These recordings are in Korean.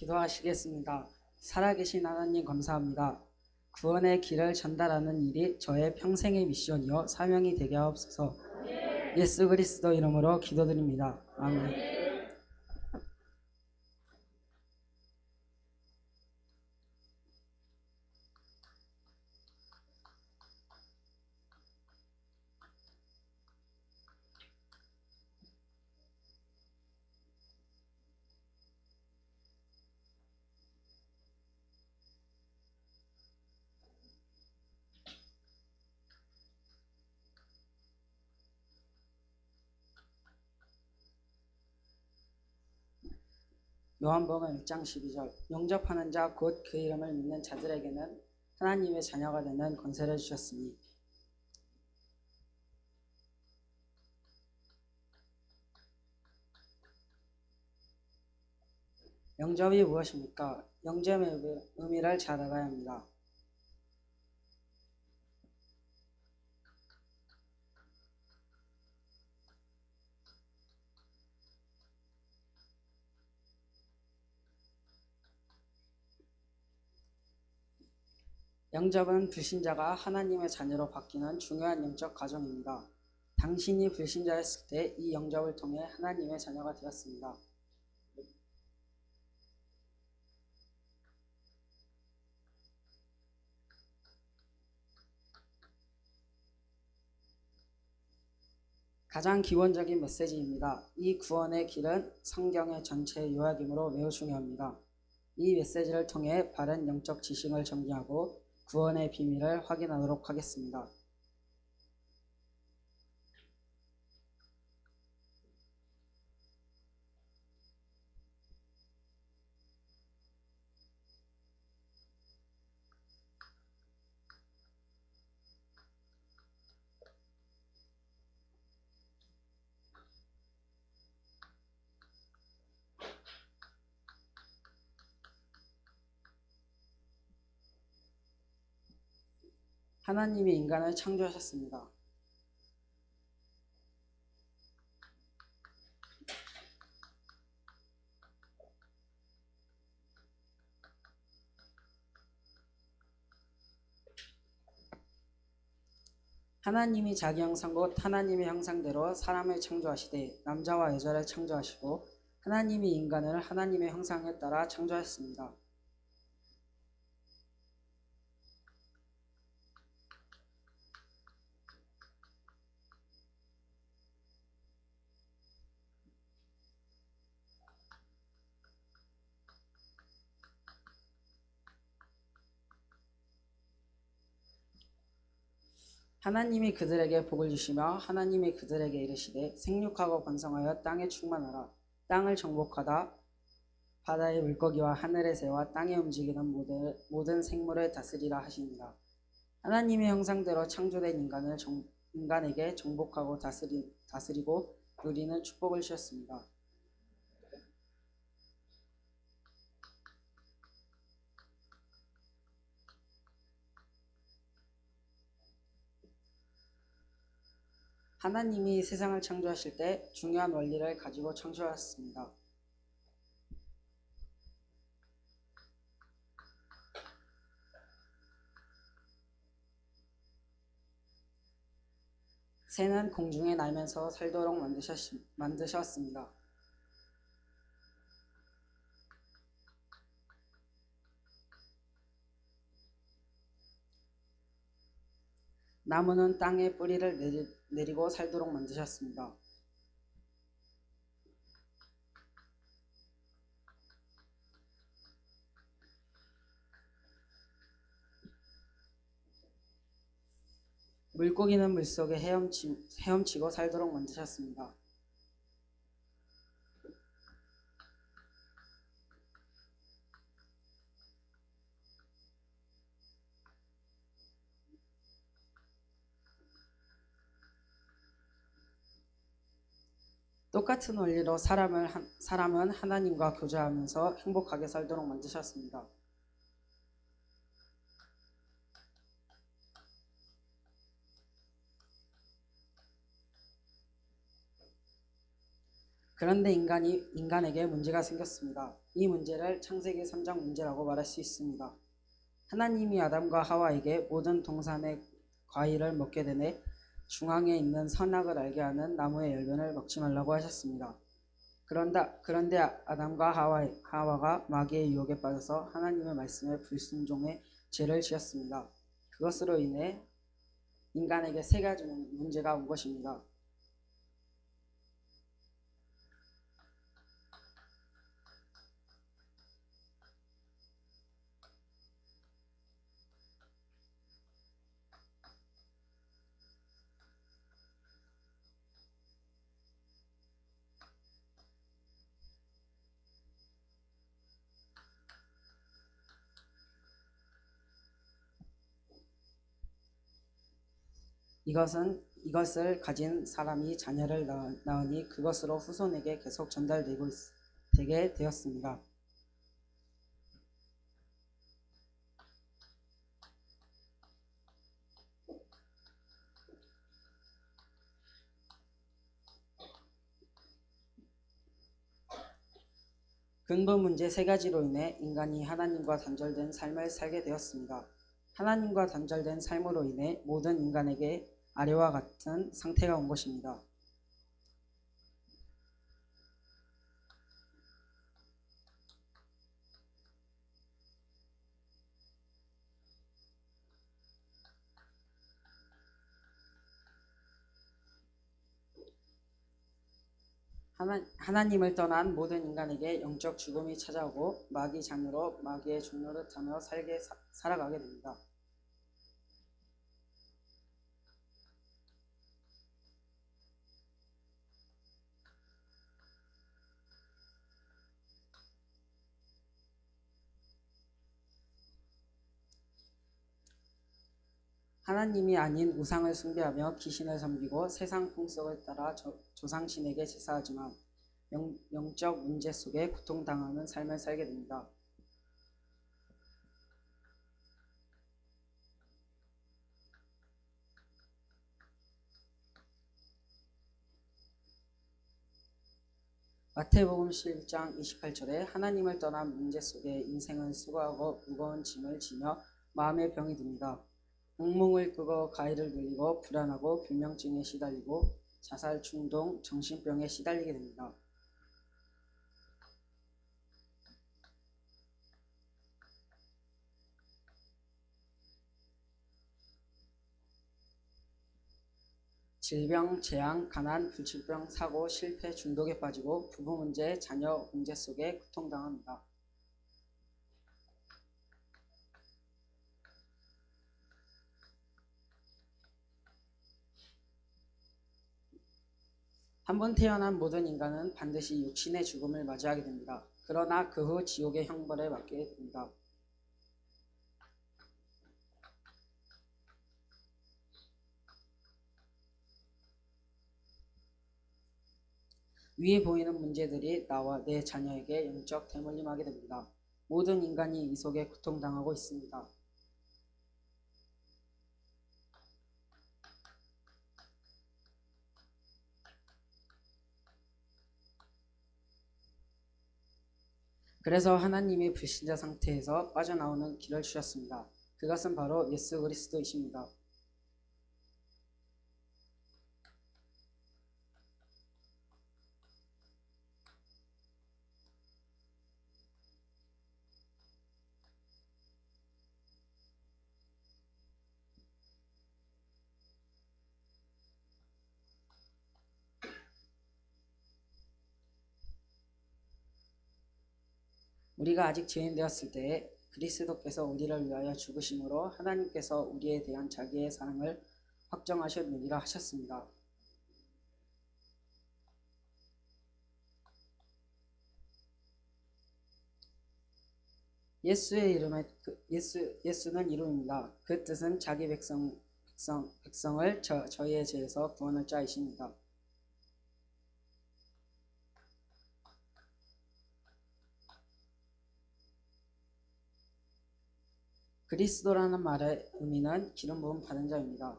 기도하시겠습니다. 살아계신 하나님 감사합니다. 구원의 길을 전달하는 일이 저의 평생의 미션이요 사명이 되게 하옵소서. 예수 그리스도 이름으로 기도드립니다. 아멘. 요한복음 1장 12절 영접하는 자 곧 그 이름을 믿는 자들에게는 하나님의 자녀가 되는 권세를 주셨으니 영접이 무엇입니까? 영접의 의미- 의미를 잘 알아야 합니다. 영접은 불신자가 하나님의 자녀로 바뀌는 중요한 영적 과정입니다. 당신이 불신자였을 때 이 영접을 통해 하나님의 자녀가 되었습니다. 가장 기본적인 메시지입니다. 이 구원의 길은 성경의 전체 요약이므로 매우 중요합니다. 이 메시지를 통해 바른 영적 지식을 정리하고 구원의 비밀을 확인하도록 하겠습니다. 하나님이 인간을 창조하셨습니다. 하나님이 자기 형상 곧 하나님의 형상대로 사람을 창조하시되 남자와 여자를 창조하시고 하나님이 인간을 하나님의 형상에 따라 창조하셨습니다. 하나님이 그들에게 복을 주시며 하나님이 그들에게 이르시되 생육하고 번성하여 땅에 충만하라. 땅을 정복하다. 바다의 물고기와 하늘의 새와 땅에 움직이는 모든, 모든 생물을 다스리라 하시니라 하나님의 형상대로 창조된 인간을 정, 인간에게 정복하고 다스리, 다스리고 누리는 축복을 주셨습니다. 하나님이 세상을 창조하실 때 중요한 원리를 가지고 창조하셨습니다. 새는 공중에 날면서 살도록 만드셨, 만드셨습니다. 나무는 땅에 뿌리를 내리, 내리고 살도록 만드셨습니다. 물고기는 물속에 헤엄치, 헤엄치고 살도록 만드셨습니다. 똑같은 원리로 사람을 한- 사람은 하나님과 교제하면서 행복하게 살도록 만드셨습니다. 그런데 인간이 인간에게 문제가 생겼습니다. 이 문제를 창세기 3장 문제라고 말할 수 있습니다. 하나님이 아담과 하와에게 모든 동산의 과일을 먹게 되네 중앙에 있는 선악을 알게 하는 나무의 열매를 먹지 말라고 하셨습니다. 그런다, 그런데 아담과 하와, 하와가 마귀의 유혹에 빠져서 하나님의 말씀에 불순종해 죄를 지었습니다. 그것으로 인해 인간에게 세 가지 문제가 온 것입니다. 이것은 이것을 가진 사람이 자녀를 낳- 낳으니 그것으로 후손에게 계속 전달되고 있, 되게 되었습니다. 근본 문제 세 가지로 인해 인간이 하나님과 단절된 삶을 살게 되었습니다. 하나님과 단절된 삶으로 인해 모든 인간에게 아래와 같은 상태가 온 것입니다. 하나, 하나님을 떠난 모든 인간에게 영적 죽음이 찾아오고 마귀 자녀로 마귀의 종노릇하며 살게 사- 살아가게 됩니다. 하나님이 아닌 우상을 숭배하며 귀신을 섬기고 세상 풍속을 따라 조, 조상신에게 제사하지만 영, 영적 문제 속에 고통당하는 삶을 살게 됩니다. 마태복음 11장 28절에 하나님을 떠난 문제 속에 인생은 수고하고 무거운 짐을 지며 마음의 병이 듭니다. 악몽을 꾸고 가위를 눌리고 불안하고 불면증에 시달리고 자살 충동, 정신병에 시달리게 됩니다. 질병, 재앙, 가난, 불치병, 사고, 실패, 중독에 빠지고 부부 문제, 자녀 문제 속에 고통당합니다. 한 번 태어난 모든 인간은 반드시 육신의 죽음을 맞이하게 됩니다. 그러나 그 후 지옥의 형벌에 맞게 됩니다. 위에 보이는 문제들이 나와 내 자녀에게 영적 대물림하게 됩니다. 모든 인간이 이 속에 고통당하고 있습니다. 그래서 하나님이 불신자 상태에서 빠져나오는 길을 주셨습니다. 그것은 바로 예수 그리스도이십니다. 우리가 아직 죄인 되었을 때에 그리스도께서 우리를 위하여 죽으심으로 하나님께서 우리에 대한 자기의 사랑을 확정하셨느니라 하셨습니다. 예수의 이름에 그 예수 예수는 이름입니다. 그 뜻은 자기 백성 백성 백성을 저, 저희의 죄에서 구원할 자이십니다. 그리스도라는 말의 의미는 기름 부음 받은 자입니다.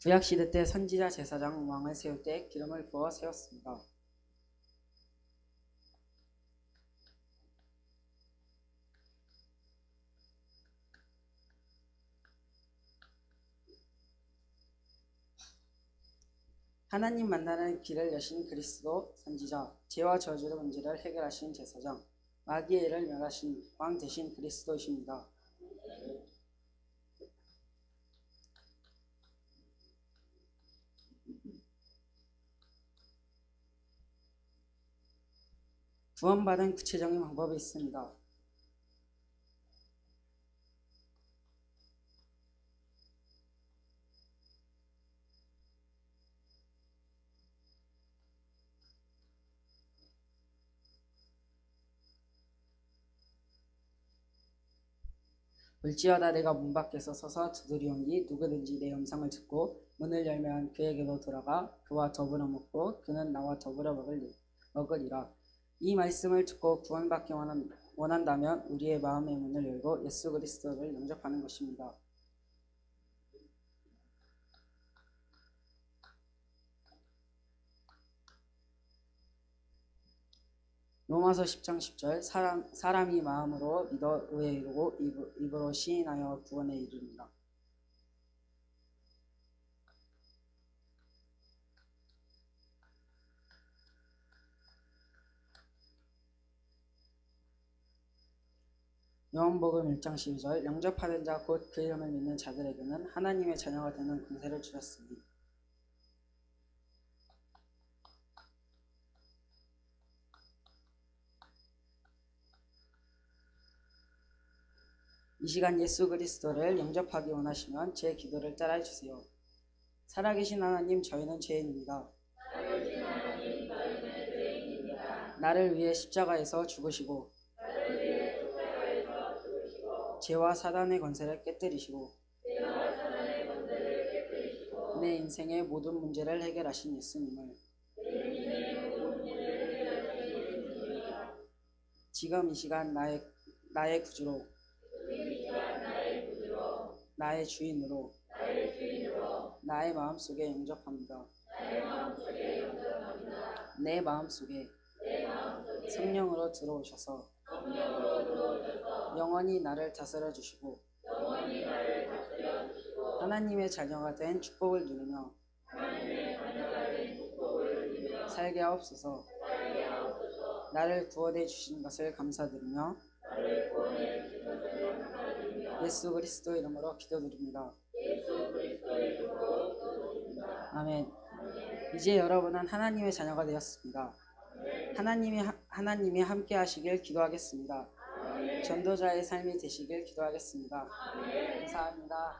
구약시대 때 선지자 제사장 왕을 세울 때 기름을 부어 세웠습니다. 하나님 만나는 길을 여신 그리스도 선지자 죄와 저주의 문제를 해결하신 제사장 마귀의 일을 멸하신 왕 대신 그리스도이십니다. 구원받은 구체적인 방법이 있습니다. 볼지어다 내가 문 밖에서 서서 두드리온기 누구든지 내 음성을 듣고 문을 열면 그에게로 들어가 그와 더불어 먹고 그는 나와 더불어 먹을, 먹으리라. 이 말씀을 듣고 구원받기 원한, 원한다면 우리의 마음의 문을 열고 예수 그리스도를 영접하는 것입니다. 로마서 10장 10절 사람, 사람이 마음으로 믿어 의에 이르고 입, 입으로 시인하여 구원에 이르니라. 요한복음 1장 12절 영접하는 자 곧 그 이름을 믿는 자들에게는 하나님의 자녀가 되는 권세를 주셨으니 이 시간 예수 그리스도를 영접하기 원하시면 제 기도를 따라해 주세요. 살아계신 하나님 저희는 죄인입니다. 나를 위해 십자가에서 죽으시고 죄와 사단의 권세를 깨뜨리시고 내 인생의 모든 문제를 해결하신 예수님을 지금 이 시간 나의 나의 구주로 나의 주인으로 나의 마음속에 영접합니다. 내 마음속에 성령으로 들어오셔서 영원히 나를 다스려 주시고 하나님의 자녀가 된 축복을 누리며 살게 하옵소서 나를 구원해 주신 것을 감사드리며 예수 그리스도 이름으로 기도드립니다. 아멘. 이제 여러분은 하나님의 자녀가 되었습니다. 하나님이 하- 하나님이 함께 하시길 기도하겠습니다. 전도자의 삶이 되시길 기도하겠습니다. 감사합니다.